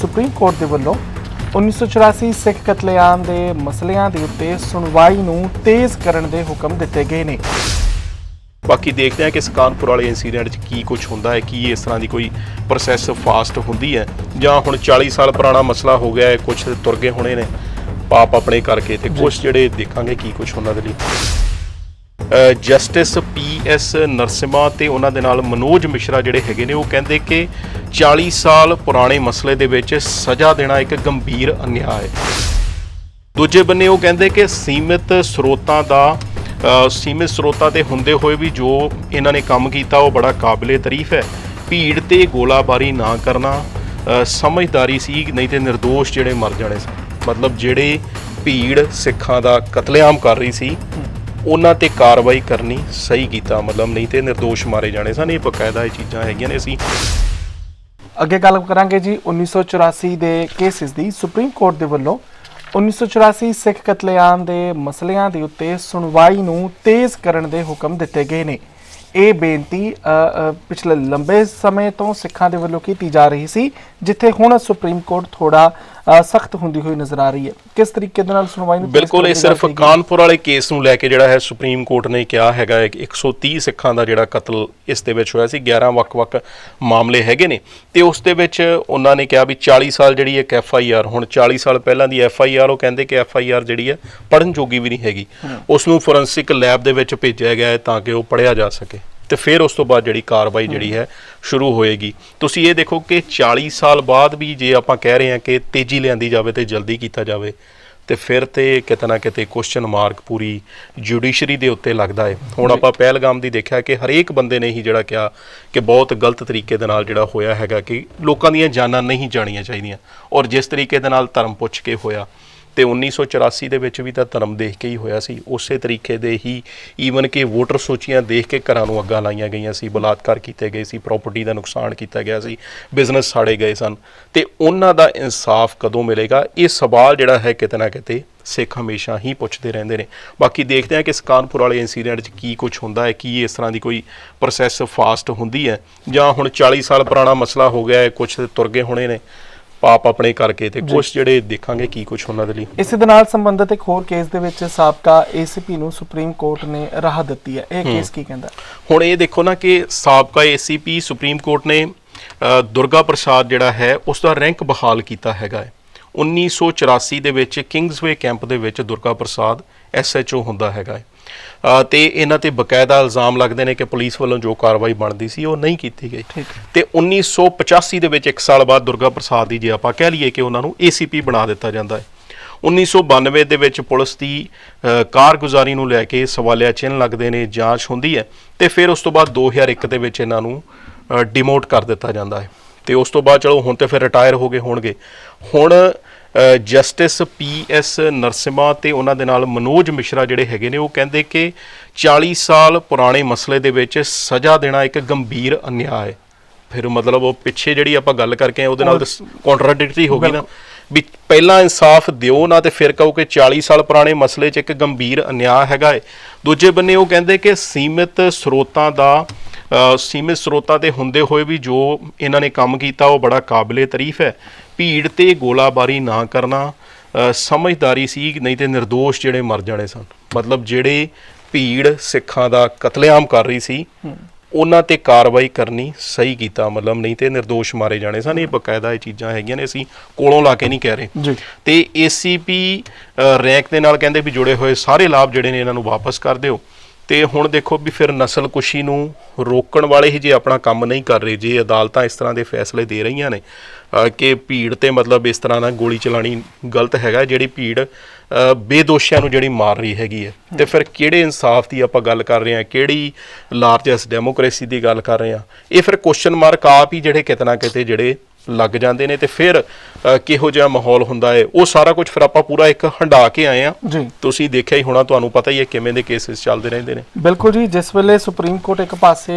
Supreme court ਦੇ ਵੱਲੋਂ 1984 ਸਿੱਖ ਕਤਲੇਆਮ ਦੇ ਮਸਲਿਆਂ ਦੇ ਉੱਤੇ ਸੁਣਵਾਈ ਨੂੰ ਤੇਜ਼ ਕਰਨ ਦੇ ਹੁਕਮ ਦਿੱਤੇ ਗਏ ਨੇ। ਬਾਕੀ ਦੇਖਦੇ ਹਾਂ ਕਿ ਇਸ ਕਾਨਪੁਰ ਵਾਲੇ ਇਨਸੀਡੈਂਟ 'ਚ ਕੀ ਕੁਝ ਹੁੰਦਾ ਹੈ ਕੀ ਇਸ ਤਰ੍ਹਾਂ ਦੀ ਕੋਈ ਪ੍ਰੋਸੈਸ ਫਾਸਟ ਹੁੰਦੀ ਹੈ ਜਾਂ ਹੁਣ 40 ਸਾਲ ਪੁਰਾਣਾ ਮਸਲਾ ਹੋ ਗਿਆ ਹੈ ਕੁਝ ਤੁਰ ਗਏ ਹੋਣੇ ਨੇ। ਪਾਪ ਆਪਣੇ ਕਰਕੇ ਤੇ ਕੁਝ ਜਿਹੜੇ ਦੇਖਾਂਗੇ ਕੀ ਕੁਝ ਉਹਨਾਂ ਦੇ ਲਈ। ਜਸਟਿਸ ਪੀ ਐਸ ਨਰਸਿਮਾ ਤੇ ਉਹਨਾਂ ਦੇ ਨਾਲ ਮਨੋਜ ਮਿਸ਼ਰਾ ਜਿਹੜੇ ਹੈਗੇ ਨੇ, ਉਹ ਕਹਿੰਦੇ ਕਿ 40 ਸਾਲ ਪੁਰਾਣੇ ਮਸਲੇ ਦੇ ਵਿੱਚ ਸਜ਼ਾ ਦੇਣਾ ਇੱਕ ਗੰਭੀਰ ਅਨਿਆਂ ਹੈ ਦੂਜੇ ਬੰਨੇ ਉਹ ਕਹਿੰਦੇ ਕਿ ਸੀਮਿਤ ਸਰੋਤਾਂ ਦਾ ਸੀਮਿਤ ਸਰੋਤਾਂ ਤੇ ਹੁੰਦੇ ਹੋਏ ਵੀ ਜੋ ਇਹਨਾਂ ਨੇ ਕੰਮ ਕੀਤਾ, ਉਹ ਬੜਾ ਕਾਬਲੇ ਤਾਰੀਫ ਹੈ। ਭੀੜ ਤੇ ਗੋਲਾਬਾਰੀ ਨਾ ਕਰਨਾ ਸਮਝਦਾਰੀ ਸੀ, ਨਹੀਂ ਤੇ નિર્ਦੋਸ਼ ਜਿਹੜੇ ਮਰ ਜਾਣੇ ਸਨ। ਮਤਲਬ ਜਿਹੜੇ ਭੀੜ ਸਿੱਖਾਂ ਦਾ ਕਤਲੇਆਮ ਕਰ ਰਹੀ ਸੀ ਉਹਨਾਂ ਤੇ ਕਾਰਵਾਈ ਕਰਨੀ ਸਹੀ ਕੀਤਾ, ਮਤਲਬ ਨਹੀਂ ਤੇ નિર્ਦੋਸ਼ ਮਾਰੇ ਜਾਣੇ ਸਨ। ਇਹ ਬਕਾਇਦਾ ਇਹ ਚੀਜ਼ਾਂ ਹੈਗੀਆਂ ਨੇ। ਅਸੀਂ ਅੱਗੇ ਗੱਲ ਕਰਾਂਗੇ ਜੀ 1984 ਦੇ ਕੇਸਿਸ ਦੀ। ਸੁਪਰੀਮ ਕੋਰਟ ਦੇ ਵੱਲੋਂ 1984 ਸਿੱਖ ਕਤਲੇਆਮ ਦੇ ਮਸਲਿਆਂ ਦੇ ਉੱਤੇ ਸੁਣਵਾਈ ਨੂੰ ਤੇਜ਼ ਕਰਨ ਦੇ ਹੁਕਮ ਦਿੱਤੇ ਗਏ ਨੇ। ਇਹ ਬੇਨਤੀ ਪਿਛਲੇ ਲੰਬੇ ਸਮੇਂ ਤੋਂ ਸਿੱਖਾਂ ਦੇ ਵੱਲੋਂ ਕੀਤੀ ਜਾ ਰਹੀ ਸੀ, ਜਿੱਥੇ ਹੁਣ ਸੁਪਰੀਮ ਕੋਰਟ ਥੋੜਾ ਸਖਤ ਹੁੰਦੀ ਹੋਈ ਨਜ਼ਰ ਆ ਰਹੀ ਹੈ। ਕਿਸ ਤਰੀਕੇ ਦੇ ਨਾਲ ਸੁਣਵਾਈ ਨੂੰ ਬਿਲਕੁਲ ਇਹ ਸਿਰਫ? ਕਾਨਪੁਰ ਵਾਲੇ ਕੇਸ ਨੂੰ ਲੈ ਕੇ ਜਿਹੜਾ ਹੈ ਸੁਪਰੀਮ ਕੋਰਟ ਨੇ ਕਿਹਾ ਹੈਗਾ ਹੈ ਕਿ 130 ਸਿੱਖਾਂ ਦਾ ਜਿਹੜਾ ਕਤਲ ਇਸ ਦੇ ਵਿੱਚ ਹੋਇਆ ਸੀ 11 ਵੱਖ-ਵੱਖ ਮਾਮਲੇ ਹੈਗੇ ਨੇ। ਤੇ ਉਸ ਦੇ ਵਿੱਚ ਉਹਨਾਂ ਨੇ ਕਿਹਾ ਵੀ 40 ਸਾਲ ਜਿਹੜੀ ਇੱਕ ਐਫ ਆਈ ਆਰ ਹੁਣ 40 ਸਾਲ ਪਹਿਲਾਂ ਦੀ ਐਫ ਆਈ ਆਰ ਉਹ ਕਹਿੰਦੇ ਕਿ ਐਫ ਆਈ ਆਰ ਜਿਹੜੀ ਹੈ ਪੜਨ ਜੋਗੀ ਵੀ ਨਹੀਂ ਹੈਗੀ। ਉਸ ਨੂੰ ਫੋਰੈਂਸਿਕ ਲੈਬ ਦੇ ਵਿੱਚ ਭੇਜਿਆ ਗਿਆ ਹੈ ਤਾਂ ਕਿ ਉਹ ਪੜਿਆ ਜਾ ਸਕੇ। ਤੇ ਫਿਰ ਉਸ ਤੋਂ ਬਾਅਦ ਜਿਹੜੀ ਕਾਰਵਾਈ ਜਿਹੜੀ ਹੈ। ਸ਼ੁਰੂ ਹੋਏਗੀ। ਤੁਸੀਂ ਇਹ ਦੇਖੋ ਕਿ 40 ਸਾਲ ਬਾਅਦ ਵੀ ਜੇ ਆਪਾਂ ਕਹਿ ਰਹੇ ਹਾਂ ਕਿ ਤੇਜ਼ੀ ਲਿਆਂਦੀ ਜਾਵੇ ਤੇ ਜਲਦੀ ਕੀਤਾ ਜਾਵੇ ਤੇ ਫਿਰ ਤੇ ਕਿਤੇ ਨਾ ਕਿਤੇ ਕੁਐਸਚਨ ਮਾਰਕ ਪੂਰੀ ਜੁਡੀਸ਼ਰੀ ਦੇ ਉੱਤੇ ਲੱਗਦਾ ਹੈ। ਹੁਣ ਆਪਾਂ ਪਹਿਲਗਾਮ ਦੀ ਦੇਖਿਆ ਕਿ ਹਰੇਕ ਬੰਦੇ ਨੇ ਹੀ ਜਿਹੜਾ ਕਿਹਾ ਕਿ ਬਹੁਤ ਗਲਤ ਤਰੀਕੇ ਦੇ ਨਾਲ ਜਿਹੜਾ ਹੋਇਆ ਹੈਗਾ ਕਿ ਲੋਕਾਂ ਦੀਆਂ ਜਾਨਾਂ ਨਹੀਂ ਜਾਣੀਆਂ ਚਾਹੀਦੀਆਂ ਔਰ ਜਿਸ ਤਰੀਕੇ ਦੇ ਨਾਲ ਧਰਮ ਪੁੱਛ ਕੇ ਹੋਇਆ ਤੇ 1984 ਦੇ ਵਿੱਚ ਵੀ ਤਾਂ ਧਰਮ ਦੇਖ ਕੇ ਹੀ ਹੋਇਆ ਸੀ। ਉਸੇ ਤਰੀਕੇ ਦੇ ਹੀ ਈਵਨ ਕਿ ਵੋਟਰ ਸੂਚੀਆਂ ਦੇਖ ਕੇ ਘਰਾਂ ਨੂੰ ਅੱਗਾਂ ਲਾਈਆਂ ਗਈਆਂ ਸੀ, ਬਲਾਤਕਾਰ ਕੀਤੇ ਗਏ ਸੀ ਪ੍ਰਾਪਰਟੀ ਦਾ ਨੁਕਸਾਨ ਕੀਤਾ ਗਿਆ ਸੀ ਬਿਜ਼ਨਸ ਸਾੜੇ ਗਏ ਸਨ। ਤੇ ਉਹਨਾਂ ਦਾ ਇਨਸਾਫ ਕਦੋਂ ਮਿਲੇਗਾ? ਇਹ ਸਵਾਲ ਜਿਹੜਾ ਹੈ ਕਿਤੇ ਨਾ ਕਿਤੇ ਸਿੱਖ ਹਮੇਸ਼ਾ ਹੀ ਪੁੱਛਦੇ ਰਹਿੰਦੇ ਨੇ। ਬਾਕੀ ਦੇਖਦੇ ਹਾਂ ਕਿ ਇਸ ਵਾਲੇ ਇਨਸੀਡੈਂਟ 'ਚ ਕੀ ਕੁਝ ਹੁੰਦਾ ਹੈ, ਕੀ ਇਸ ਤਰ੍ਹਾਂ ਦੀ ਕੋਈ ਪ੍ਰੋਸੈਸ ਫਾਸਟ ਹੁੰਦੀ ਹੈ। ਜਾਂ ਹੁਣ 40 ਸਾਲ ਪੁਰਾਣਾ ਮਸਲਾ ਹੋ ਗਿਆ ਹੈ ਕੁਝ ਤੁਰ ਗਏ ਹੋਣੇ ਨੇ। ਪਾਪ ਆਪਣੇ ਕਰਕੇ ਤੇ ਕੁਝ ਜਿਹੜੇ ਦੇਖਾਂਗੇ ਕੀ ਕੁਝ ਉਹਨਾਂ ਦੇ ਲਈ ਇਸੇ ਦੇ ਨਾਲ ਸੰਬੰਧਿਤ ਇੱਕ ਹੋਰ ਕੇਸ ਦੇ ਵਿੱਚ ਸਾਬਕਾ ਏਸੀਪੀ ਨੂੰ ਸੁਪਰੀਮ ਕੋਰਟ ਨੇ ਰਾਹਤ ਦਿੱਤੀ ਹੈ। ਇਹ ਕੇਸ ਕੀ ਕਹਿੰਦਾ ਹੁਣ ਇਹ ਦੇਖੋ ਨਾ ਕਿ ਸਾਬਕਾ ਏਸੀਪੀ ਸੁਪਰੀਮ ਕੋਰਟ ਨੇ ਦੁਰਗਾ ਪ੍ਰਸਾਦ ਜਿਹੜਾ ਹੈ ਉਸ ਦਾ ਰੈਂਕ ਬਹਾਲ ਕੀਤਾ ਹੈਗਾ ਹੈ। 1984 ਦੇ ਵਿੱਚ ਕਿੰਗਸਵੇ ਕੈਂਪ ਦੇ ਵਿੱਚ ਦੁਰਗਾ ਪ੍ਰਸਾਦ ਐਸਐਚਓ ਹੁੰਦਾ ਹੈਗਾ ਹੈ। ਤੇ ਇਹਨਾਂ ਤੇ ਬਕਾਇਦਾ ਇਲਜ਼ਾਮ ਲੱਗਦੇ ਨੇ ਕਿ ਪੁਲਿਸ ਵੱਲੋਂ ਜੋ ਕਾਰਵਾਈ ਬਣਦੀ ਸੀ ਉਹ ਨਹੀਂ ਕੀਤੀ ਗਈ। ਤੇ 1985 ਦੇ ਵਿੱਚ 1 ਸਾਲ ਬਾਅਦ ਦੁਰਗਾ ਪ੍ਰਸਾਦ ਦੀ ਜੇ ਆਪਾਂ ਕਹਿ ਲਈਏ ਕਿ ਉਹਨਾਂ ਨੂੰ ਏਸੀਪੀ ਬਣਾ ਦਿੱਤਾ ਜਾਂਦਾ ਹੈ। 1992 ਦੇ ਵਿੱਚ ਪੁਲਿਸ ਦੀ ਕਾਰਗੁਜ਼ਾਰੀ ਨੂੰ ਲੈ ਕੇ ਸਵਾਲਿਆ ਚਿੰਨ੍ਹ ਲੱਗਦੇ ਨੇ ਜਾਂਚ ਹੁੰਦੀ ਹੈ ਤੇ ਫਿਰ ਉਸ ਤੋਂ ਬਾਅਦ 2001 ਦੇ ਵਿੱਚ ਇਹਨਾਂ ਨੂੰ ਡਿਮੋਟ ਕਰ ਦਿੱਤਾ ਜਾਂਦਾ ਹੈ। ਤੇ ਉਸ ਤੋਂ ਬਾਅਦ ਚਲੋ ਹੁਣ ਤੇ ਫਿਰ ਰਿਟਾਇਰ ਹੋ ਗਏ ਹੋਣਗੇ। ਹੁਣ ਜਸਟਿਸ ਪੀ ਐਸ ਨਰਸਿਮਾ ਤੇ ਉਹਨਾਂ ਦੇ ਨਾਲ ਮਨੋਜ ਮਿਸ਼ਰਾ ਜਿਹੜੇ ਹੈਗੇ ਨੇ ਉਹ ਕਹਿੰਦੇ ਕਿ 40 ਸਾਲ ਪੁਰਾਣੇ ਮਸਲੇ ਦੇ ਵਿੱਚ ਸਜ਼ਾ ਦੇਣਾ ਇੱਕ ਗੰਭੀਰ ਅਨਿਆਂ ਹੈ ਫਿਰ ਮਤਲਬ ਉਹ ਪਿੱਛੇ ਜਿਹੜੀ ਆਪਾਂ ਗੱਲ ਕਰਕੇ ਆਏ ਉਹਦੇ ਨਾਲ ਕੰਟਰਾਡਿਕਟਰੀ ਹੋ ਗਈ ਨਾ। ਵੀ ਪਹਿਲਾਂ ਇਨਸਾਫ ਦਿਓ ਨਾ ਤੇ ਫਿਰ ਕਹੋ ਕਿ 40 ਸਾਲ ਪੁਰਾਣੇ ਮਸਲੇ 'ਚ ਇੱਕ ਗੰਭੀਰ ਅਨਿਆਂ ਹੈਗਾ ਏ। ਦੂਜੇ ਬੰਨੇ ਉਹ ਕਹਿੰਦੇ ਕਿ ਸੀਮਿਤ ਸਰੋਤਾਂ ਦਾ ਸੀਮਿਤ ਸਰੋਤਾਂ ਤੇ ਹੁੰਦੇ ਹੋਏ ਵੀ ਜੋ ਇਹਨਾਂ ਨੇ ਕੰਮ ਕੀਤਾ ਉਹ ਬੜਾ ਕਾਬਲੇ ਤਾਰੀਫ ਹੈ। ਭੀੜ ਤੇ ਗੋਲਾਬਾਰੀ ਨਾ ਕਰਨਾ ਸਮਝਦਾਰੀ ਸੀ ਨਹੀਂ ਤੇ ਨਿਰਦੋਸ਼ ਜਿਹੜੇ ਮਰ ਜਾਣੇ ਸਨ। ਮਤਲਬ ਜਿਹੜੇ ਭੀੜ ਸਿੱਖਾਂ ਦਾ ਕਤਲੇਆਮ ਕਰ ਰਹੀ ਸੀ ਉਹਨਾਂ ਤੇ ਕਾਰਵਾਈ ਕਰਨੀ ਸਹੀ ਕੀਤਾ ਮਤਲਬ ਨਹੀਂ ਤੇ ਨਿਰਦੋਸ਼ ਮਾਰੇ ਜਾਣੇ ਸਨ। ਇਹ ਬਕਾਇਦਾ ਇਹ ਚੀਜ਼ਾਂ ਹੈਗੀਆਂ ਨੇ ਅਸੀਂ ਕੋਲੋਂ ਲਾ ਕੇ ਨਹੀਂ ਕਹਿ ਰਹੇ। ਤੇ ਏਸੀਪੀ ਰੈਂਕ ਦੇ ਨਾਲ ਕਹਿੰਦੇ ਵੀ ਜੁੜੇ ਹੋਏ ਸਾਰੇ ਲਾਭ ਜਿਹੜੇ ਨੇ ਇਹਨਾਂ ਨੂੰ ਵਾਪਸ ਕਰ ਦਿਓ। ਤੇ ਹੁਣ ਦੇਖੋ ਵੀ ਫਿਰ ਨਸਲਕੁਸ਼ੀ ਨੂੰ ਰੋਕਣ ਵਾਲੇ ਹੀ ਜੇ ਆਪਣਾ ਕੰਮ ਨਹੀਂ ਕਰ ਰਹੇ, ਜੇ ਅਦਾਲਤਾਂ ਇਸ ਤਰ੍ਹਾਂ ਦੇ ਫੈਸਲੇ ਦੇ ਰਹੀਆਂ ਨੇ ਕਿ ਭੀੜ ਤੇ ਮਤਲਬ ਇਸ ਤਰ੍ਹਾਂ ਨਾਲ ਗੋਲੀ ਚਲਾਣੀ ਗਲਤ ਹੈਗਾ, ਜਿਹੜੀ ਭੀੜ ਬੇਦੋਸ਼ੀਆਂ ਨੂੰ ਜਿਹੜੀ ਮਾਰ ਰਹੀ ਹੈਗੀ ਹੈ। ਤੇ ਫਿਰ ਕਿਹੜੇ ਇਨਸਾਫ ਦੀ ਆਪਾਂ ਗੱਲ ਕਰ ਰਹੇ ਹਾਂ, ਕਿਹੜੀ ਲਾਰਜੈਸਟ ਡੈਮੋਕ੍ਰੇਸੀ ਦੀ ਗੱਲ ਕਰ ਰਹੇ ਹਾਂ? ਇਹ ਫਿਰ ਕੁਐਸਚਨ ਮਾਰਕ ਆਪ ਹੀ ਜਿਹੜੇ ਕਿਤੇ ਨਾ ਕਿਤੇ ਜਿਹੜੇ ਲੱਗ ਜਾਂਦੇ ਨੇ ਤੇ ਫਿਰ ਅ, ਕਿਹੋ ਜਿਹਾ ਮਾਹੌਲ ਹੁੰਦਾ ਹੈ ਉਹ ਸਾਰਾ ਕੁਝ ਫਿਰ ਆਪਾਂ ਪੂਰਾ ਇੱਕ ਹੰਡਾ ਕੇ ਆਏ ਆ। ਜੀ। ਤੁਸੀਂ ਦੇਖਿਆ ਹੀ ਹੋਣਾ ਤੁਹਾਨੂੰ ਪਤਾ ਹੀ ਹੈ ਕਿਵੇਂ ਦੇ ਕੇਸਿਸ ਚੱਲਦੇ ਰਹਿੰਦੇ ਨੇ। ਬਿਲਕੁਲ ਜੀ ਜਿਸ ਵੇਲੇ ਸੁਪਰੀਮ ਕੋਰਟ ਇੱਕ ਪਾਸੇ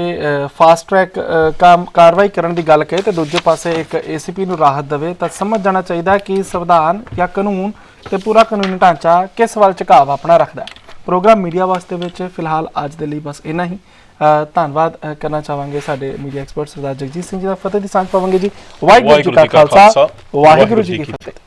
ਫਾਸਟ ਟਰੈਕ ਕੰਮ ਕਾਰਵਾਈ ਕਰਨ ਦੀ ਗੱਲ ਕਹੇ ਤੇ ਦੂਜੇ ਪਾਸੇ ਇੱਕ ਏਸੀਪੀ ਨੂੰ ਰਾਹਤ ਦੇਵੇ ਤਾਂ ਸਮਝ ਜਾਣਾ ਚਾਹੀਦਾ ਕਿ ਸੰਵਿਧਾਨ ਜਾਂ ਕਾਨੂੰਨ ਤੇ ਪੂਰਾ ਕਾਨੂੰਨੀ ਢਾਂਚਾ ਕਿਸ ਵੱਲ ਝੁਕਾਅ ਆਪਣਾ ਰੱਖਦਾ ਹੈ। ਪ੍ਰੋਗਰਾਮ ਮੀਡੀਆ ਵਾਸਤੇ ਵਿੱਚ ਫਿਲਹਾਲ ਅੱਜ ਦੇ ਲਈ ਬਸ ਇੰਨਾ ਹੀ। ਧੰਨਵਾਦ ਕਰਨਾ ਚਾਹਾਂਗੇ ਸਾਡੇ ਮੀਡੀਆ ਐਕਸਪਰਟ ਸਰਦਾਰ ਜਗਜੀਤ ਸਿੰਘ ਜੀ ਦਾ। ਫਤਿਹ ਦੀ ਸਾਂਝ ਪਾਵਾਂਗੇ ਜੀ। ਵਾਹਿਗੁਰੂ ਜੀ ਕਾ ਖਾਲਸਾ ਵਾਹਿਗੁਰੂ ਜੀ ਕੀ ਫਤਿਹ।